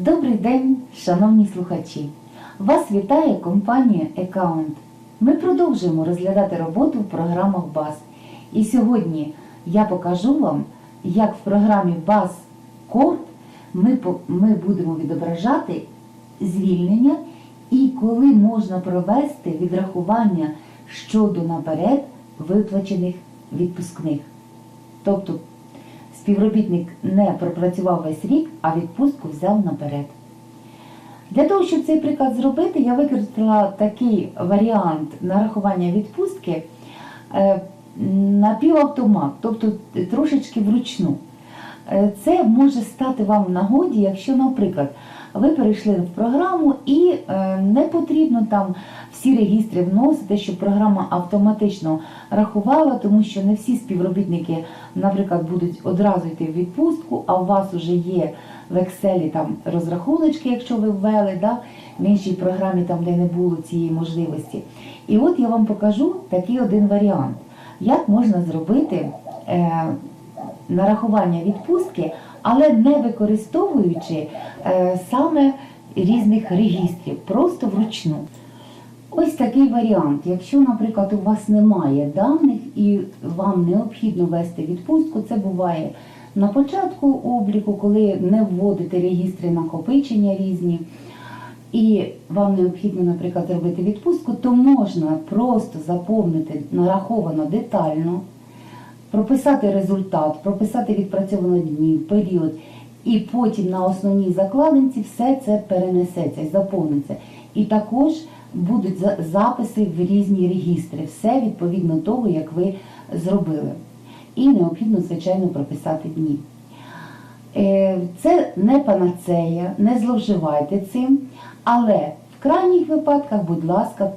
Добрий день, шановні слухачі! Вас вітає компанія Account. Ми продовжуємо розглядати роботу в програмах BAS. І сьогодні я покажу вам, як в програмі BAS Core ми, ми будемо відображати звільнення і коли можна провести відрахування щодо наперед виплачених відпускних. Тобто співробітник не пропрацював весь рік, а відпустку взяв наперед. Для того, щоб цей приклад зробити, я використала такий варіант нарахування відпустки е, напівавтомат, тобто трошечки вручну. Е, Це може стати вам в нагоді, якщо, наприклад, ви перейшли в програму і е, не потрібно там всі регістри вносити, щоб програма автоматично рахувала, тому що не всі співробітники, наприклад, будуть одразу йти в відпустку, а у вас вже є в Excel там розрахуночки, якщо ви ввели, да, в іншій програмі, там, де не було цієї можливості. І от я вам покажу такий один варіант, як можна зробити. Е, нарахування відпустки, але не використовуючи е, саме різних регістрів, просто вручну. Ось такий варіант. Якщо, наприклад, у вас немає даних і вам необхідно вести відпустку, це буває на початку обліку, коли не вводите регістри накопичення різні, і вам необхідно, наприклад, зробити відпустку, то можна просто заповнити нараховано детально прописати результат, прописати відпрацьовано днів, період, і потім на основній закладинці все це перенесеться і заповниться. І також будуть записи в різні регістри, все відповідно того, як ви зробили. І необхідно, звичайно, прописати дні. Е, Це не панацея, не зловживайте цим, але в крайніх випадках, будь ласка,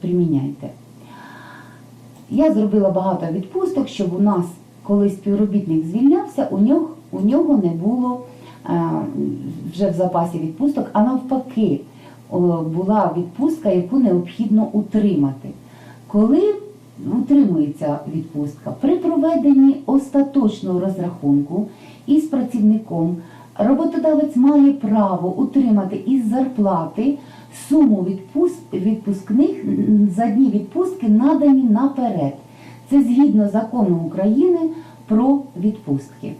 приміняйте. Я зробила багато відпусток, щоб у нас, коли співробітник звільнявся, у нього, у нього не було е, вже в запасі відпусток, а навпаки, була відпустка, яку необхідно утримати. Коли утримується відпустка? При проведенні остаточного розрахунку із працівником роботодавець має право утримати із зарплати суму відпуск, відпускних за дні відпустки надані наперед. Це згідно закону України про відпустки.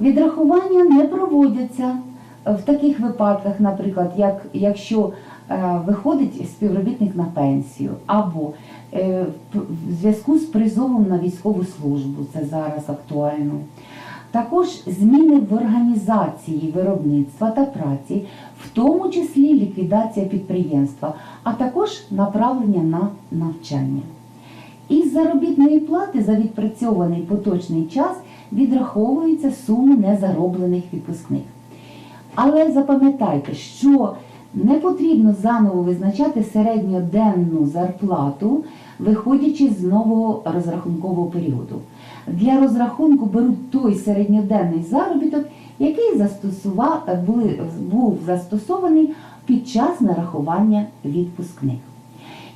Відрахування не проводяться в таких випадках, наприклад, як якщо е, виходить співробітник на пенсію, або е, в зв'язку з призовом на військову службу, це зараз актуально. Також зміни в організації виробництва та праці, в тому числі ліквідація підприємства, а також направлення на навчання. Із заробітної плати за відпрацьований поточний час відраховується сума незароблених відпускних. Але запам'ятайте, що не потрібно заново визначати середньоденну зарплату, виходячи з нового розрахункового періоду. Для розрахунку беруть той середньоденний заробіток, який застосува- були- був застосований під час нарахування відпускних.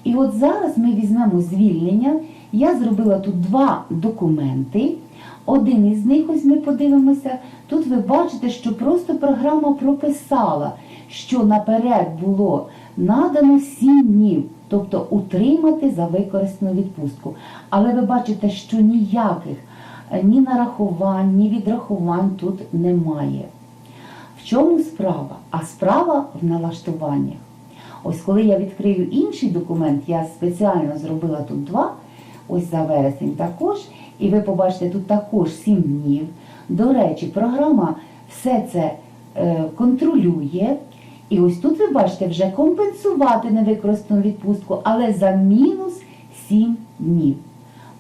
І от зараз ми візьмемо звільнення. Я зробила тут два документи. Один із них, ось ми подивимося. Тут ви бачите, що просто програма прописала, що наперед було надано 7 днів, тобто утримати за використану відпустку. Але ви бачите, що ніяких ні нарахувань, ні відрахувань тут немає. В чому справа? А справа в налаштуваннях. Ось коли я відкрию інший документ, я спеціально зробила тут два, ось за вересень також, і ви побачите тут також 7 днів. До речі, програма все це е, контролює. І ось тут ви бачите вже компенсувати невикористану відпустку, але за мінус 7 днів.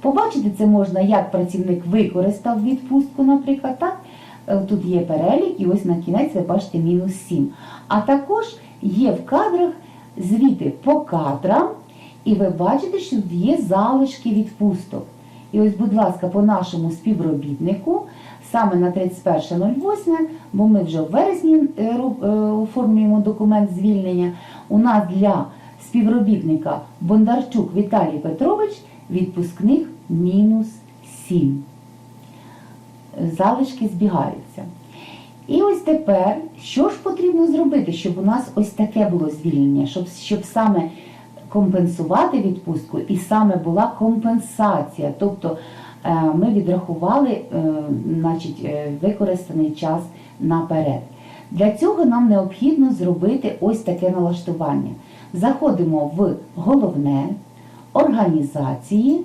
Побачити це можна, як працівник використав відпустку, наприклад, так? Е, Тут є перелік, і ось на кінець ви бачите мінус 7. А також є в кадрах звіти по кадрам, і ви бачите, що є залишки відпусток. І ось, будь ласка, по нашому співробітнику, саме на 31.08, бо ми вже в вересні е, е, оформлюємо документ звільнення, у нас для співробітника Бондарчук Віталій Петрович відпускних мінус 7. Залишки збігаються. І ось тепер, що ж потрібно зробити, щоб у нас ось таке було звільнення, щоб, щоб саме компенсувати відпустку і саме була компенсація. Тобто е, ми відрахували е, значить, е, використаний час наперед. Для цього нам необхідно зробити ось таке налаштування. Заходимо в головне, організації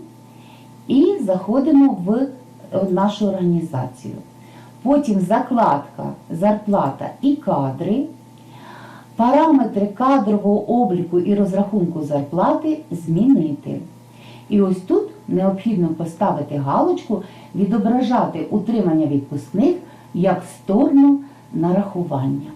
і заходимо в е, нашу організацію. Потім закладка, зарплата і кадри. Параметри кадрового обліку і розрахунку зарплати змінити. І ось тут необхідно поставити галочку, відображати утримання відпускних як сторону нарахування.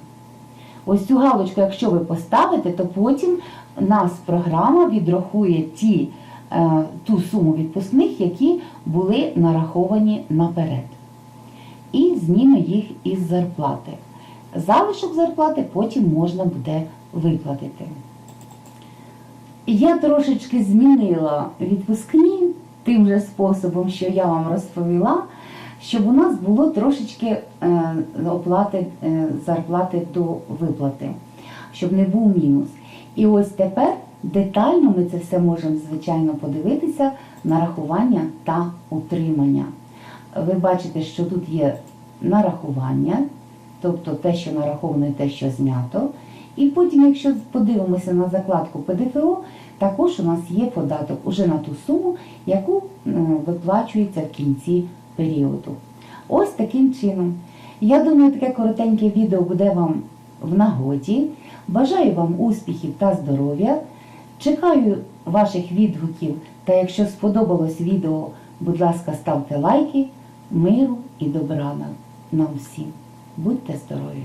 Ось цю галочку, якщо ви поставите, то потім нас програма відрахує ті, е, ту суму відпускних, які були нараховані наперед. І зніме їх із зарплати. Залишок зарплати потім можна буде виплатити. Я трошечки змінила відпускні тим же способом, що я вам розповіла, щоб у нас було трошечки е, оплати е, зарплати до виплати, щоб не був мінус. І ось тепер детально ми це все можемо, звичайно, подивитися нарахування та утримання. Ви бачите, що тут є нарахування, тобто те, що нараховано, і те, що знято. І потім, якщо подивимося на закладку ПДФО, також у нас є податок уже на ту суму, яку виплачується в кінці періоду. Ось таким чином. Я думаю, таке коротеньке відео буде вам в нагоді. Бажаю вам успіхів та здоров'я. Чекаю ваших відгуків. Та якщо сподобалось відео, будь ласка, ставте лайки, миру і добра нам- всім. Будьте здорові!